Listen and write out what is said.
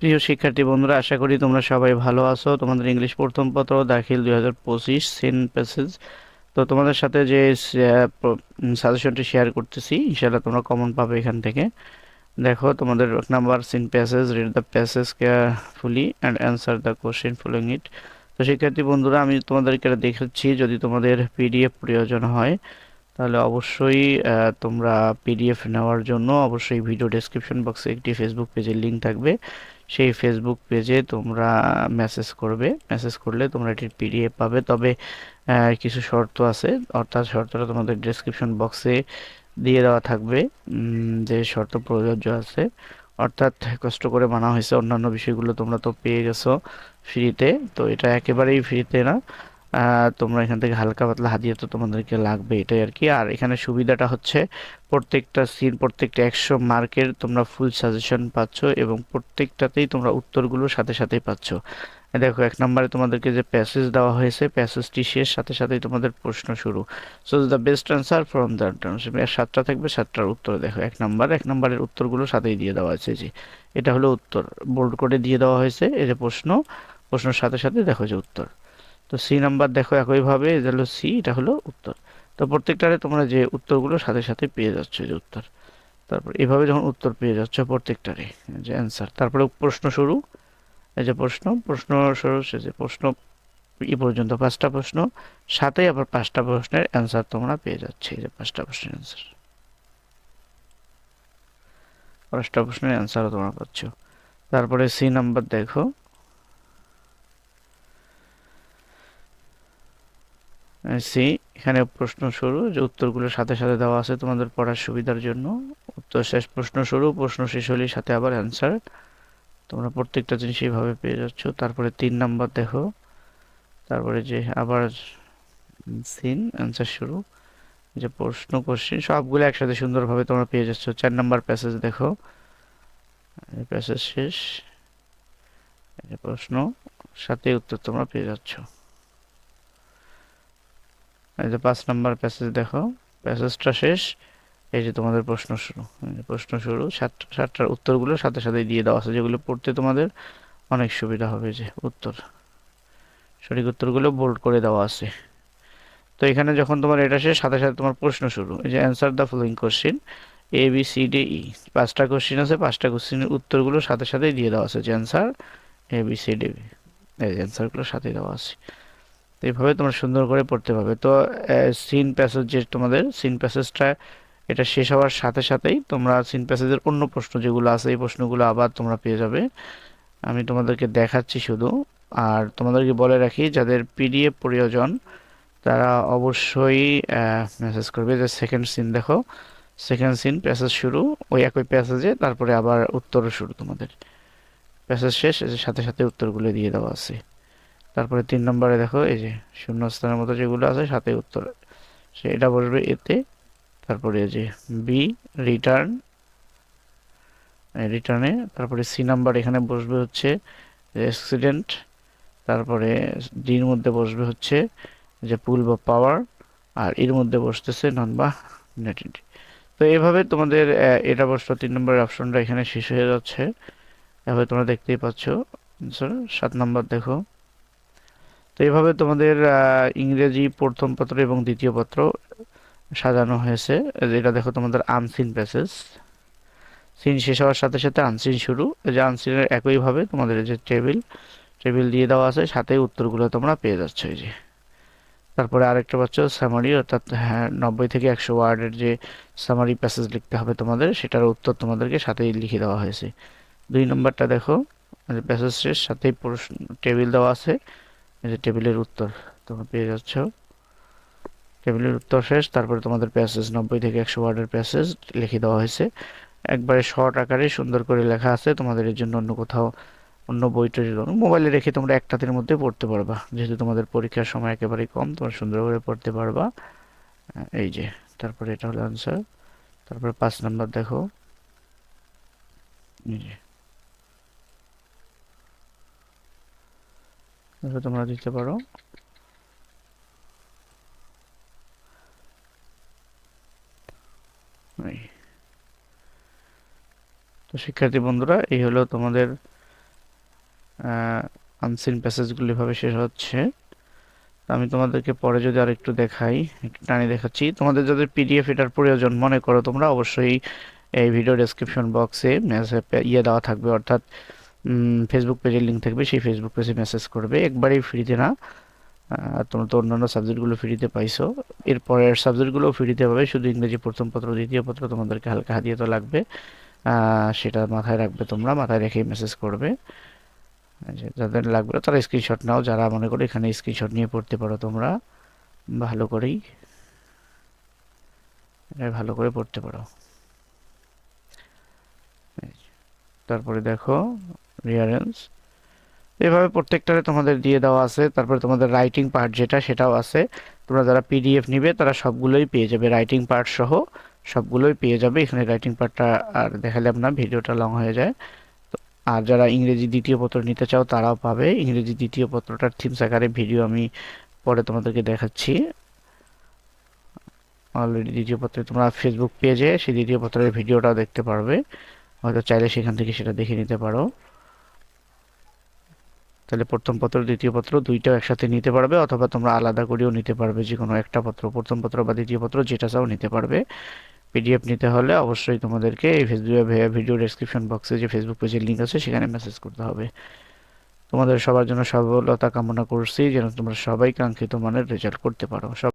প্রিয় শিক্ষার্থী বন্ধুরা, আশা করি তোমরা সবাই ভালো আছো। তোমাদের ইংলিশ প্রথম পত্র দাখিল দুই হাজার পঁচিশ সিন প্যাসেজ তো তোমাদের সাথে যে সাজেশনটি শেয়ার করতেছি, ইনশাআল্লাহ তোমরা কমন পাবে এখান থেকে। দেখো, তোমাদের এক number seen passage read the passage carefully and answer the question following it তো শিক্ষার্থী বন্ধুরা, আমি তোমাদেরকে দেখাচ্ছি, যদি তোমাদের পিডিএফ প্রয়োজন হয়, তাহলে অবশ্যই তোমরা পিডিএফ নেওয়ার জন্য অবশ্যই ভিডিও ডেসক্রিপশন বক্সে একটি ফেসবুক পেজের লিংক থাকবে। সেই ফেসবুক পেজে তোমরা মেসেজ করবে। মেসেজ করলে তোমরা এটির পিডিএফ পাবে। তবে কিছু শর্ত আছে। অর্থাৎ শর্তটা তোমাদের ডেসক্রিপশন বক্সে দিয়ে দেওয়া থাকবে যে শর্ত প্রযোজ্য আছে। অর্থাৎ কষ্ট করে বানা হয়েছে অন্যান্য বিষয়গুলো তোমরা তো পেয়ে গেছো ফ্রিতে তো। এটা একেবারেই ফ্রিতে না। তোমরা এখান থেকে হালকা পাতলা হাদিয়া তো তোমাদেরকে লাগবে এটাই আর কি। আর এখানে সুবিধাটা হচ্ছে প্রত্যেকটা সিন প্রত্যেকটা একশো মার্কের তোমরা ফুল সাজেশন পাচ্ছ এবং প্রত্যেকটাতেই তোমরা উত্তরগুলো সাথে সাথেই পাচ্ছ। দেখো, এক নম্বরে তোমাদেরকে যে প্যাসেজ দেওয়া হয়েছে প্যাসেজটি শেষ, সাথে সাথেই তোমাদের প্রশ্ন শুরু। So the best answer from the সাতটা থাকবে, সাতটার উত্তর দেখো, এক নাম্বার। এক নম্বরের উত্তরগুলো সাথেই দিয়ে দেওয়া হয়েছে যে। এটা হলো উত্তর। বোল্ড করে দিয়ে দেওয়া হয়েছে, এই যে প্রশ্ন। প্রশ্নের সাথে সাথে দেখো যে উত্তর। তো সি নাম্বার দেখো একইভাবে, এটা হলো সি এটা হলো উত্তর। তো প্রত্যেকটারে তোমরা যে উত্তরগুলো সাথে সাথে পেয়ে যাচ্ছ যে উত্তর। তারপর এভাবে যখন উত্তর পেয়ে যাচ্ছ প্রত্যেকটারে যে অ্যান্সার তারপরে প্রশ্ন শুরু। এই যে প্রশ্ন প্রশ্ন শুরু, সে যে প্রশ্ন ই পর্যন্ত পাঁচটা প্রশ্ন, সাথে আবার পাঁচটা প্রশ্নের অ্যান্সার তোমরা পেয়ে যাচ্ছে, এই যে পাঁচটা প্রশ্নের অ্যান্সার পাঁচটা প্রশ্নের অ্যান্সারও তোমরা পাচ্ছ। তারপরে সি নাম্বার দেখো। সি, এখানে প্রশ্ন শুরু, যে উত্তরগুলো সাথে সাথে দেওয়া আছে তোমাদের পড়ার সুবিধার জন্য। উত্তর শেষ, প্রশ্ন শুরু, প্রশ্ন শেষ হলেই সাথে আবার অ্যান্সার তোমরা প্রত্যেকটা জিনিস এইভাবে পেয়ে যাচ্ছ। তারপরে তিন নাম্বার দেখো। তারপরে যে আবার সিন অ্যান্সার শুরু। যে প্রশ্ন কোশ্চেন সবগুলো একসাথে সুন্দরভাবে তোমরা পেয়ে যাচ্ছ। চার নাম্বার প্যাসেজ দেখো। প্যাসেজ শেষ। প্রশ্ন সাথে উত্তর তোমরা পেয়ে যাচ্ছ। এই যে পাঁচ নাম্বার প্যাসেজ দেখো। প্যাসেজটা শেষ। এই যে তোমাদের প্রশ্ন শুরু। প্রশ্ন শুরু। সাতটা সাতটার উত্তরগুলো সাথে সাথে দিয়ে দেওয়া আছে যেগুলো পড়তে তোমাদের অনেক সুবিধা হবে। যে উত্তর। সঠিক উত্তরগুলো বোল্ড করে দেওয়া আছে। তো এখানে যখন তোমার এটা শেষ, সাথে সাথে তোমার প্রশ্ন শুরু। এই যে answer the following question A B C D E পাঁচটা কোশ্চেন আছে, পাঁচটা কোশ্চিনের উত্তরগুলো সাথে সাথেই দিয়ে দেওয়া আছে। যে answer A B C D B এই অ্যান্সারগুলো সাথে দেওয়া আছে। এইভাবে তোমরা সুন্দর করে পড়তে পারবে। তো সিন প্যাসেজ যে তোমাদের সিন প্যাসেজটা এটা শেষ হওয়ার সাথে সাথেই তোমরা সিন প্যাসেজের অন্য প্রশ্ন যেগুলো আছে, এই প্রশ্নগুলো আবার তোমরা পেয়ে যাবে। আমি তোমাদেরকে দেখাচ্ছি শুধু। আর তোমাদেরকে বলে রাখি, যাদের পিডিএফ প্রয়োজন, তারা অবশ্যই মেসেজ করবে যে সেকেন্ড সিন দেখো। সেকেন্ড সিন প্যাসেজ শুরু, ওই একই প্যাসেজে তারপরে আবার উত্তরও শুরু তোমাদের। প্যাসেজ শেষ সাথে সাথে উত্তরগুলো দিয়ে দেওয়া আছে। তারপরে তিন নম্বরে দেখো, এই যে শূন্যস্থানের মতো যেগুলো আছে সাথে উত্তর। সে এটা বসবে এতে। তারপরে এই যে বি রিটার্ন রিটার্নে তারপরে সি নাম্বার এখানে বসবে হচ্ছে অ্যাক্সিডেন্ট তারপরে ডির মধ্যে বসবে হচ্ছে যে পুল বা পাওয়ার আর এর মধ্যে বসতেছে নন বা নেটিভিটি তো এইভাবে তোমাদের এটা বসল, তিন নম্বরের অপশনটা এখানে শেষ হয়ে যাচ্ছে। এভাবে তোমরা দেখতেই পাচ্ছ। সাত নম্বর দেখো। তো এইভাবে তোমাদের ইংরেজি প্রথম পত্র এবং দ্বিতীয় পত্র সাজানো হয়েছে। এটা দেখো তোমাদের আনসিন প্যাসেজ সিন শেষ হওয়ার সাথে সাথে আনসিন শুরু। এই যে আনসিনের একইভাবে তোমাদের যে টেবিল টেবিল দিয়ে দেওয়া আছে, সাথে উত্তরগুলো তোমরা পেয়ে যাচ্ছ এই যে। তারপরে আরেকটা পাচ্ছ সামারি অর্থাৎ হ্যাঁ নব্বই থেকে একশো ওয়ার্ডের যে সামারি প্যাসেজ লিখতে হবে তোমাদের, সেটার উত্তর তোমাদেরকে সাথেই লিখে দেওয়া হয়েছে। দুই নম্বরটা দেখো প্যাসেজ শেষ, সাথেই প্রশ্ন টেবিল দেওয়া আছে। এই যে টেবিলের উত্তর, তোমরা পেয়ে যাচ্ছ। টেবিলের উত্তর শেষ, তারপরে তোমাদের প্যাসেজ নব্বই থেকে একশো ওয়ার্ডের প্যাসেজ লিখে দেওয়া হয়েছে। একবারে শর্ট আকারে সুন্দর করে লেখা আছে, তোমাদের এর জন্য অন্য কোথাও অন্য বইটা মোবাইলে রেখে তোমরা এক রাতের মধ্যে পড়তে পারবা। যেহেতু তোমাদের পরীক্ষার সময় একেবারেই কম, তোমরা সুন্দর করে পড়তে পারবা। এই যে, তারপরে এটা হলো আনসার তারপরে পাঁচ নাম্বার দেখো। এই যে এটা তোমরা দিতে পারো। তো শিক্ষার্থী বন্ধুরা, এই হলো তোমাদের আনসিন প্যাসেজগুলো এভাবে শেষ হচ্ছে। আমি তোমাদেরকে পরে যদি আর একটু দেখাই, একটু টানি দেখাচ্ছি। তোমাদের যাদের পিডিএফ এটার প্রয়োজন মনে করো, তোমরা অবশ্যই এই ভিডিও ডেসক্রিপশন বক্সে ইয়ে দেওয়া থাকবে, অর্থাৎ ফেসবুক পেজের লিঙ্ক থাকবে, সেই ফেসবুক পেজে মেসেজ করবে। একবারেই ফ্রিতে না। তোমরা তো অন্যান্য সাবজেক্টগুলো ফ্রিতে পাইছো। এরপরের সাবজেক্টগুলো ফ্রিতে পাবে, শুধু ইংরেজি প্রথম পত্র, দ্বিতীয় পত্র তোমাদেরকে হালকা হাতিয়ে তো লাগবে। সেটা মাথায় রাখবে তোমরা, মাথায় রেখেই মেসেজ করবে। যাদের লাগবে তারা স্ক্রিনশট নাও। যারা মনে করো এখানে স্ক্রিনশট নিয়ে পড়তে পারো তোমরা, ভালো করেই। ভালো করে পড়তে পারো এই যে। তারপরে দেখো রিয়ারেন্স এভাবে প্রত্যেকটারে তোমাদের দিয়ে দেওয়া আছে। তারপরে তোমাদের রাইটিং পার্ট যেটা, সেটাও আছে। তোমরা যারা পিডিএফ নিবে, তারা সবগুলোই পেয়ে যাবে। রাইটিং পার্ট সহ সবগুলোই পেয়ে যাবে। এখানে রাইটিং পার্টটা আর দেখালাম না, ভিডিওটা লং হয়ে যায়। তো আর যারা ইংরেজি দ্বিতীয় পত্র নিতে চাও, তারাও পাবে। ইংরেজি দ্বিতীয় পত্রটার থিমস আকারে ভিডিও আমি পরে তোমাদেরকে দেখাচ্ছি। অলরেডি দ্বিতীয় পত্রে তোমরা ফেসবুক পেজে সেই দ্বিতীয় পত্রের ভিডিওটাও দেখতে পারবে। হয়তো চাইলে সেখান থেকে সেটা দেখে নিতে পারো। তাহলে প্রথম পত্র, দ্বিতীয় পত্র দুইটাও একসাথে নিতে পারবে, অথবা তোমরা আলাদা করেও নিতে পারবে যে কোনো একটা পত্র, প্রথম পত্র বা দ্বিতীয় পত্র, যেটা চাও নিতে পারবে। পিডিএফ নিতে হলে অবশ্যই তোমাদেরকে এই ফেসবুক ভিডিও ডেসক্রিপশন বক্সে যে ফেসবুক পেজের লিঙ্ক আছে, সেখানে মেসেজ করতে হবে। তোমাদের সবার জন্য সফলতা কামনা করছি, যেন তোমরা সবাই কাঙ্ক্ষিত মানের রেজাল্ট করতে পারো। সব